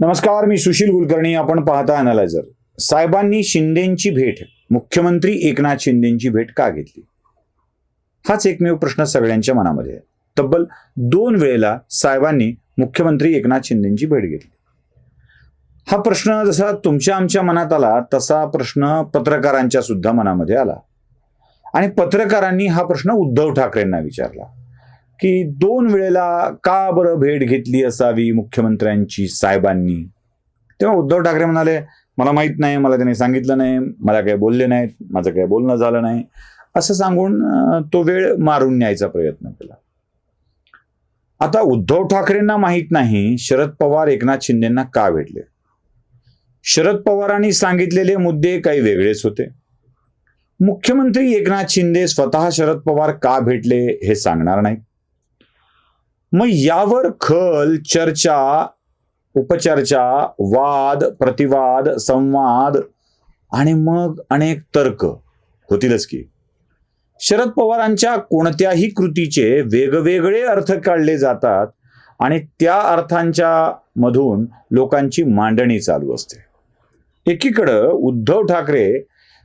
नमस्कार मी सुशील कुलकर्णी. आपण पाहता अनालायझर साहेबांनी शिंदेची भेट मुख्यमंत्री एकनाथ शिंदेची भेट का घेतली? हाच एकमेव प्रश्न सगळ्यांच्या मनामध्ये आहे. तब्बल दोन वेळेला साहेबांनी मुख्यमंत्री एकनाथ शिंदेची भेट घेतली. हा प्रश्न जसा तुमच्या आमच्या मनात आला तसा प्रश्न पत्रकारांच्या सुद्धा मनामध्ये आला. आणि पत्रकारांनी हा प्रश्न उद्धव ठाकरेंना विचारला. की दोन वेळेला का बरं भेट घेतली असावी मुख्यमंत्र्यांची साहेबांनी? तेव्हा उद्धव ठाकरे म्हणाले मला माहीत नाही मला त्यांनी सांगितलं नाही मला काही बोलले नाहीत माझं काही बोलणं झालं नाही. असं सांगून तो वेळ मारून न्यायचा प्रयत्न केला. आता उद्धव ठाकरेंना माहीत नाही शरद पवार एकनाथ शिंदेना का भेटले. शरद पवारांनी सांगितलेले मुद्दे काही वेगळेच होते. मुख्यमंत्री एकनाथ शिंदे स्वतः शरद पवार का भेटले हे सांगणार नाहीत. मग यावर खल चर्चा उपचर्चा वाद प्रतिवाद संवाद आणि मग अनेक तर्क होतीलच की. शरद पवारांच्या कोणत्याही कृतीचे वेगवेगळे अर्थ काढले जातात आणि त्या अर्थांच्या मधून लोकांची मांडणी चालू असते. एकीकडं उद्धव ठाकरे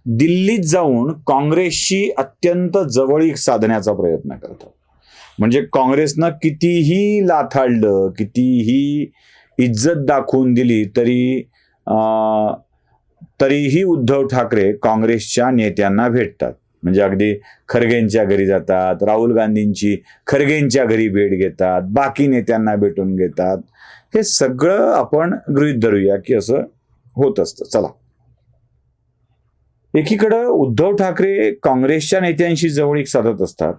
दिल्लीत जाऊन काँग्रेसशी अत्यंत जवळीक साधण्याचा प्रयत्न करतात. म्हणजे काँग्रेसनं कितीही लाथाडलं कितीही इज्जत दाखवून दिली तरी तरीही उद्धव ठाकरे काँग्रेसच्या नेत्यांना भेटतात. म्हणजे अगदी खरगेंच्या घरी जातात राहुल गांधींची खरगेंच्या घरी भेट घेतात बाकी नेत्यांना भेटून घेतात. हे सगळं आपण गृहीत धरूया की असं होत असतं. चला. एकीकडं उद्धव ठाकरे काँग्रेसच्या नेत्यांशी जवळीक साधत असतात.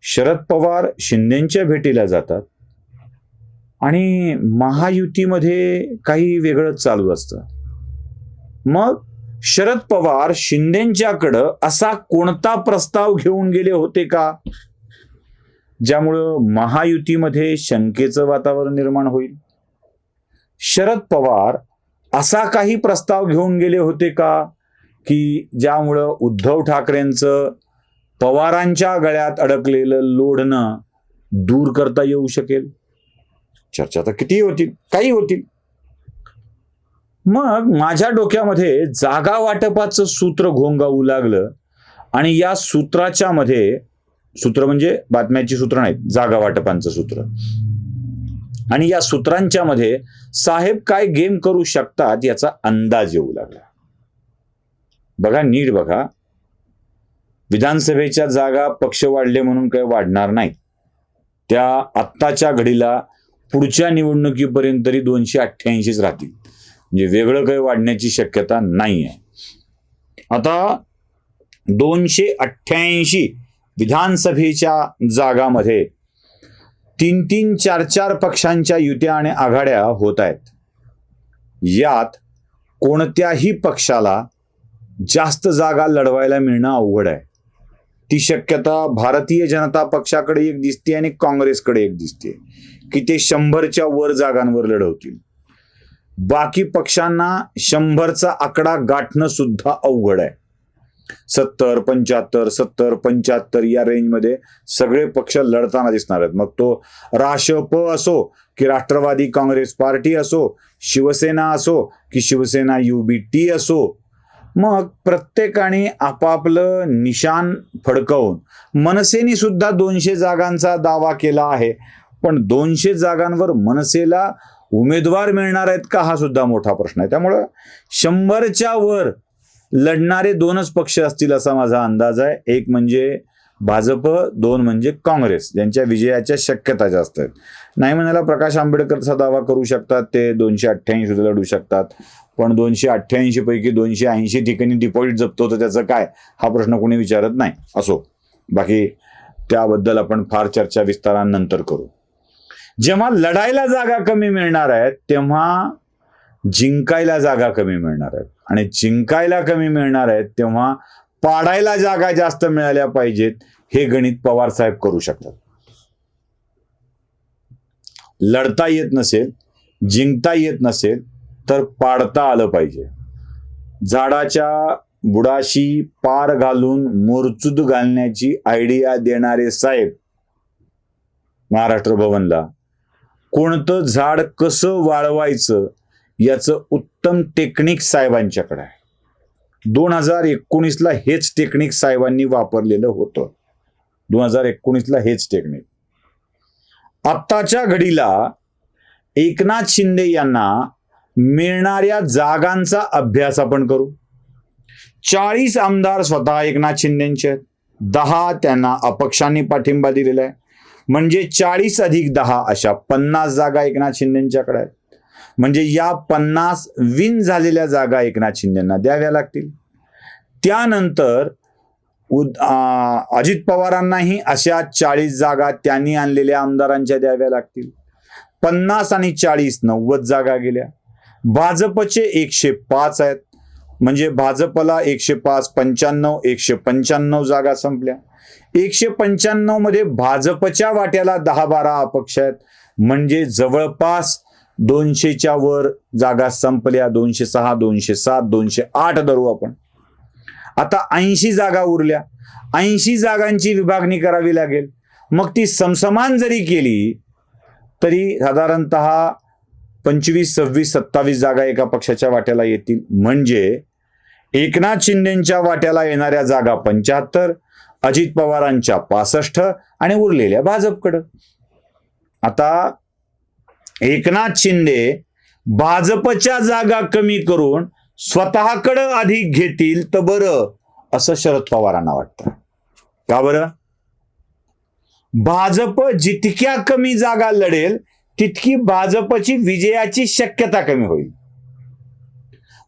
शरद पवार शिंदेच्या भेटीला जातात. आणि महायुतीमध्ये काही वेगळंच चालू असतं. मग शरद पवार शिंदेच्याकडं असा कोणता प्रस्ताव घेऊन गेले होते का? ज्यामुळं महायुतीमध्ये शंकेचं वातावरण निर्माण होईल. शरद पवार असा काही प्रस्ताव घेऊन गेले होते का? की ज्यामुळं उद्धव ठाकरेंचं पवारांच्या गळ्यात अडकलेलं लोढणं दूर करता येऊ शकेल? चर्चा तर किती होतील काही होतील. मग माझ्या डोक्यामध्ये जागा वाटपाचं सूत्र घोंगावू लागलं आणि या सूत्राच्या मध्ये सूत्र म्हणजे बातम्याची सूत्र नाहीत जागा वाटपांचं सूत्र. आणि या सूत्रांच्या मध्ये साहेब काय गेम करू शकतात याचा अंदाज येऊ लागला. बघा नीट बघा. विधानसभेच्या जागा पक्ष वाढले म्हणून काही वाढणार नाही. त्या आत्ताच्या घडीला पुढच्या निवडणुकीपर्यंत तरी दोनशे अठ्ठ्याऐंशीच राहतील. म्हणजे वेगळं काही वाढण्याची शक्यता नाही आहे आता दोनशे अठ्ठ्याऐंशी विधानसभेच्या जागामध्ये तीन तीन चार चार पक्षांच्या युत्या आणि आघाड्या होत आहेत. यात कोणत्याही पक्षाला जास्त जागा लढवायला मिळणं अवघड आहे. ती शक्यता भारतीय जनता पक्षाकडे एक दिसते आणि काँग्रेसकडे एक दिसते की ते शंभरच्या वर जागांवर लढवतील. बाकी पक्षांना शंभरचा आकडा गाठणं सुद्धा अवघड आहे. सत्तर पंच्याहत्तर सत्तर पंच्याहत्तर या रेंजमध्ये सगळे पक्ष लढताना दिसणार आहेत. मग तो राष्ट्रप असो की राष्ट्रवादी काँग्रेस पार्टी असो शिवसेना असो की शिवसेना युबीटी असो मग प्रत्येकाने आपापलं निशान फडकवून मनसेने सुद्धा दोनशे जागांचा दावा केला आहे. पण दोनशे जागांवर मनसेला उमेदवार मिळणार आहेत का हा सुद्धा मोठा प्रश्न आहे. त्यामुळं शंभरच्या वर लढणारे दोनच पक्ष असतील असा माझा अंदाज आहे. एक म्हणजे भाजप दोन म्हणजे काँग्रेस ज्यांच्या विजयाच्या शक्यता जास्त आहेत. नाही म्हणायला प्रकाश आंबेडकरचा दावा करू शकतात ते दोनशे अठ्ठ्याऐंशी सुद्धा लढू शकतात. पण दोनशे अठ्ठ्याऐंशी पैकी दोनशे ऐंशी ठिकाणी डिपॉझिट जप्त होतं त्याचं काय? हा प्रश्न कोणी विचारत नाही. असो. बाकी त्याबद्दल आपण फार चर्चा विस्तारानंतर करू. जेव्हा लढायला जागा कमी मिळणार आहेत तेव्हा जिंकायला जागा कमी मिळणार आहेत. आणि जिंकायला कमी मिळणार आहेत तेव्हा पाडायला जागा जास्त मिळाल्या पाहिजेत हे गणित पवार साहेब करू शकतात. लढता येत नसेल जिंकता येत नसेल तर पाडता आलं पाहिजे. झाडाच्या बुडाशी पार घालून मोरचूद घालण्याची आयडिया देणारे साहेब महाराष्ट्र भवनला. कोणतं झाड कसं वाळवायचं याचं उत्तम टेक्निक साहेबांच्याकडे आहे. दोन हजार एकोणीसला हेच टेक्निक साहेबांनी वापरलेलं होतं. दोन हजार एकोणीसला हेच टेक्निक आत्ताच्या घडीला एकनाथ शिंदे यांना मिळणाऱ्या जागांचा अभ्यास आपण करू. चाळीस आमदार स्वतः एकनाथ शिंदेचे आहेत. दहा त्यांना अपक्षांनी पाठिंबा दिलेला आहे. म्हणजे चाळीस अधिक दहा अशा पन्नास जागा एकनाथ शिंदेच्याकडे आहेत. म्हणजे या पन्नास विन झालेल्या जागा एकनाथ शिंदेना द्याव्या लागतील. त्यानंतर उद अजित पवारांनाही अशा चाळीस जागा त्यांनी आणलेल्या आमदारांच्या द्याव्या लागतील. पन्नास आणि चाळीस नव्वद जागा गेल्या. भाजपचे एकशे पाच आहेत. म्हणजे भाजपला एकशे पाच पंच्याण्णव एकशे पंच्याण्णव जागा संपल्या. एकशे पंच्याण्णवमध्ये भाजपच्या वाट्याला दहा बारा अपक्ष आहेत. म्हणजे जवळपास दोनशेच्या वर जागा संपल्या. दोनशे सहा दोनशे सात दोनशे आठ धरू आपण. आता ऐंशी जागा उरल्या. ऐंशी जागांची विभागणी करावी लागेल. मग ती समसमान जरी केली तरी साधारणत पंचवीस सव्वीस सत्तावीस जागा एका पक्षाच्या वाट्याला येतील. म्हणजे एकनाथ शिंदेच्या वाट्याला येणाऱ्या जागा पंच्याहत्तर अजित पवारांच्या पासष्ट आणि उरलेल्या भाजपकडं. आता एकनाथ शिंदे भाजपच्या जागा कमी करून स्वतःकडं अधिक घेतील तर बरं असं शरद पवारांना वाटतं. का बरं? भाजप जितक्या कमी जागा लढेल तितकी भाजपची विजयाची शक्यता कमी होईल.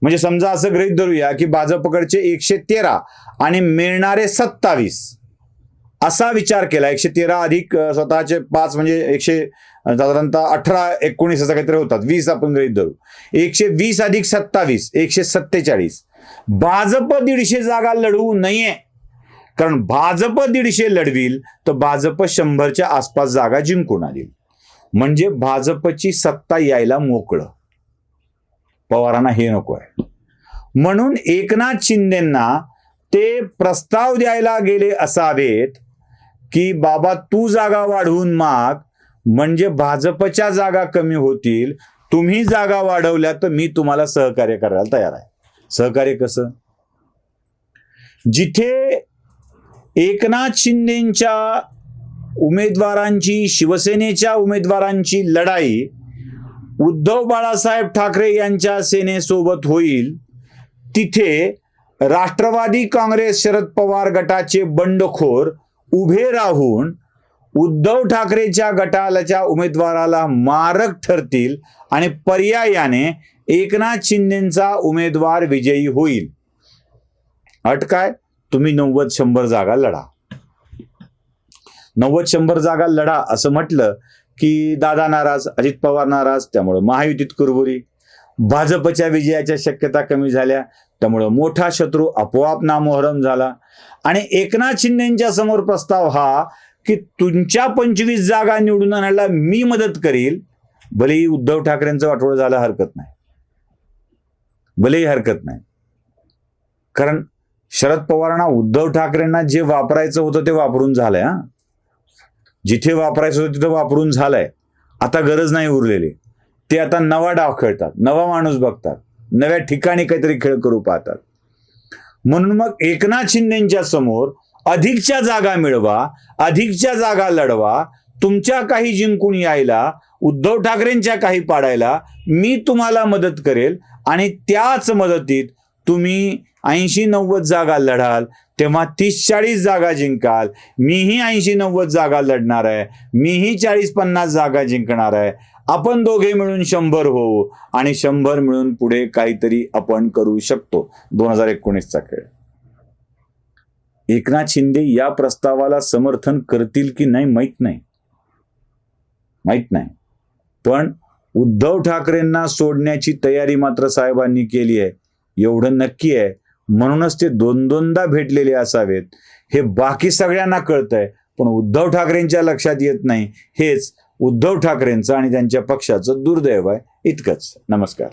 म्हणजे समजा असं गृहित धरूया की भाजपकडचे एकशे तेरा आणि मिळणारे सत्तावीस असा विचार केला. एकशे तेरा अधिक स्वतःचे पाच म्हणजे एकशे साधारणतः अठरा एकोणीस असं काहीतरी होतात. वीस आपण गृहित धरू. एकशे वीस अधिक सत्तावीस एकशे सत्तेचाळीस. भाजप दीडशे जागा लढवू नये. कारण भाजप दीडशे लढवील तर भाजप शंभरच्या आसपास जागा जिंकून आली म्हणजे भाजपची सत्ता यायला मोकळं. पवारांना हे नको आहे. म्हणून एकनाथ शिंदेना ते प्रस्ताव द्यायला गेले असावेत की बाबा तू जागा वाढवून माग. म्हणजे भाजपच्या जागा कमी होतील. तुम्ही जागा वाढवल्या तर मी तुम्हाला सहकार्य करायला तयार आहे. सहकार्य कसं? जिथे एकनाथ शिंदेच्या उमेदवारांची शिवसेनेच्या उमेदवारांची लढाई उद्धव बाळासाहेब ठाकरे यांच्या सेनेसोबत होईल. तिथे राष्ट्रवादी काँग्रेस शरद पवार गटाचे बंडखोर उभे राहून उद्धव ठाकरेच्या गटालाच्या उमेदवाराला मारक ठरतील आणि पर्यायाने एकनाथ शिंदेचा उमेदवार विजयी होईल. अट काय तुम्ही नव्वद शंभर जागा लढा. नव्वद शंभर जागा लढा असं म्हटलं की दादा नाराज अजित पवार नाराज त्यामुळं महायुतीत कुरबुरी. भाजपच्या विजयाच्या शक्यता कमी झाल्या त्यामुळं मोठा शत्रू आपोआप नामोहरम झाला. आणि एकनाथ शिंदेच्या समोर प्रस्ताव हा की तुमच्या पंचवीस जागा निवडून आणायला मी मदत करील. भलेही उद्धव ठाकरेंचं वाटोळ झालं हरकत नाही. भलेही हरकत नाही. कारण शरद पवारांना उद्धव ठाकरेंना जे वापरायचं होतं ते वापरून झालंय हा. जिथे वापरायचं होतं तिथं वापरून झालंय. आता गरज नाही उरलेली. ते आता नवा डाव खेळतात नवा माणूस बघतात नव्या ठिकाणी काहीतरी खेळ करू पाहतात. म्हणून मग एकनाथ शिंदेच्या समोर अधिकच्या जागा मिळवा अधिकच्या जागा लढवा तुमच्या काही जिंकून यायला उद्धव ठाकरेंच्या काही पाडायला मी तुम्हाला मदत करेल आणि त्याच मदतीत तुम्ही ऐंशी नव्वद जागा लढाल तेव्हा तीस चाळीस जागा जिंकाल. मीही ऐंशी नव्वद जागा लढणार आहे. मीही चाळीस पन्नास जागा जिंकणार आहे. आपण दोघे मिळून शंभर होऊ आणि शंभर मिळून पुढे काहीतरी आपण करू शकतो. दोन हजार एकोणीसचा खेळ. एकनाथ शिंदे या प्रस्तावाला समर्थन करतील की नाही माहीत नाही. माहीत नाही. पण उद्धव ठाकरेंना सोडण्याची तयारी मात्र साहेबांनी केली आहे. एवढं नक्की आहे. म्हणूनच ते दोन दोनदा भेटलेले असावेत. हे बाकी सगळ्यांना कळतंय पण उद्धव ठाकरेंच्या लक्षात येत नाही. हेच उद्धव ठाकरेंचं आणि त्यांच्या पक्षाचं दुर्दैव आहे. इतकंच. नमस्कार.